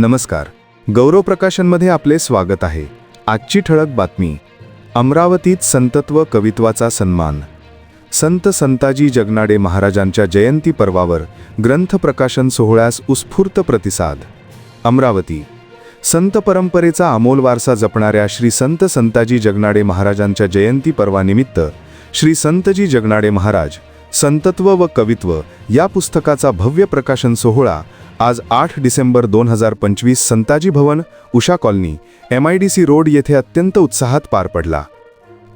नमस्कार. गौरव प्रकाशनमध्ये आपले स्वागत आहे. आजची ठळक बातमी. अमरावतीत संतत्व कवित्वाचा सन्मान. संत संताजी जगनाडे महाराजांच्या जयंती पर्वावर ग्रंथ प्रकाशन सोहळ्यास उत्स्फूर्त प्रतिसाद. अमरावती. संत परंपरेचा अमोल वारसा जपणाऱ्या श्री संत संताजी जगनाडे महाराजांच्या जयंती पर्वानिमित्त श्री संतजी जगनाडे महाराज संतत्व व कवित्व या पुस्तकाचा भव्य प्रकाशन सोहळा आज आठ डिसेंबर दोन हजार पंचवीस Santaji Bhavan Usha colony M I D C road येथे अत्यंत उत्साहात पार पडला.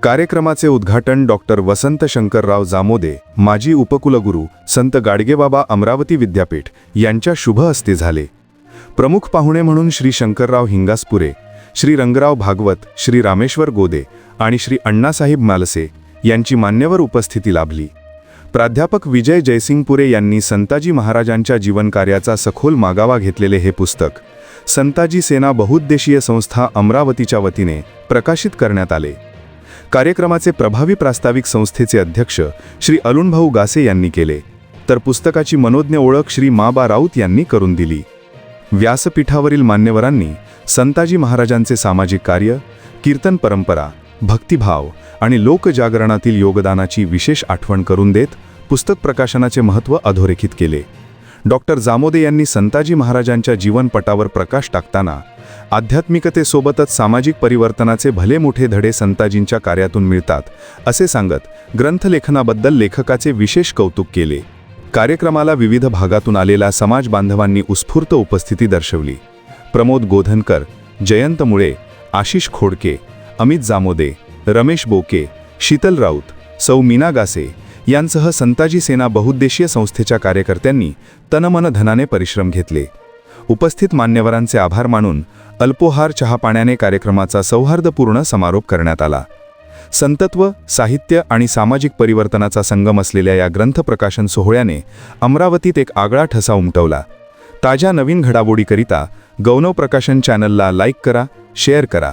कार्यक्रमाचे उद्घाटन डॉक्टर वसंत शंकरराव जामोदे माजी उपकुलगुरू संत गाडगेबाबा अमरावती विद्यापीठ यांच्या शुभ हस्ते झाले. प्रमुख पाहुणे म्हणून श्री शंकरराव हिंगासपुरे श्री रंगराव भागवत श्री रामेश्वर गोदे आणि श्री अण्णासाहेब मालसे यांची मान्यवर उपस्थिती लाभली. प्राध्यापक विजय जयसिंगपुरे यांनी संताजी महाराजांच्या जीवनकार्याचा सखोल मागावा घेतलेले हे पुस्तक संताजी सेना बहुउद्देशीय संस्था अमरावतीच्या वतीने प्रकाशित करण्यात आले. कार्यक्रमाचे प्रभावी प्रास्ताविक संस्थेचे अध्यक्ष श्री अरुणभाऊ गासे यांनी केले तर पुस्तकाची मनोज्ञ ओळख श्री माबा राऊत यांनी करून दिली. व्यासपीठावरील मान्यवरांनी संताजी महाराजांचे सामाजिक कार्य कीर्तन परंपरा भक्तिभाव आणि लोकजागरणातील योगदानाची विशेष आठवण करून देत पुस्तक प्रकाशनाचे महत्त्व अधोरेखित केले. डॉक्टर जामोदे यांनी संताजी महाराजांच्या जीवनपटावर प्रकाश टाकताना आध्यात्मिकतेसोबतच सामाजिक परिवर्तनाचे भले मोठे धडे संताजींच्या कार्यातून मिळतात असे सांगत ग्रंथलेखनाबद्दल लेखकाचे विशेष कौतुक केले. कार्यक्रमाला विविध भागातून आलेल्या समाज बांधवांनी उत्स्फूर्त उपस्थिती दर्शवली. प्रमोद गोधनकर जयंत मुळे आशिष खोडके अमित जामोदे रमेश बोके शीतल राऊत सौ मीना गासे यांसह संताजी सेना बहुउद्देशीय संस्थेच्या कार्यकर्त्यांनी तनमन धनाने परिश्रम घेतले. उपस्थित मान्यवरांचे आभार मानून अल्पोहार चहापाण्याने कार्यक्रमाचा सौहार्दपूर्ण समारोप करण्यात आला. संतत्व साहित्य आणि सामाजिक परिवर्तनाचा संगम असलेल्या या ग्रंथ प्रकाशन सोहळ्याने अमरावतीत एक आगळा ठसा उमटवला. ताज्या नवीन घडामोडीकरिता गौनव प्रकाशन चॅनलला लाईक करा शेअर करा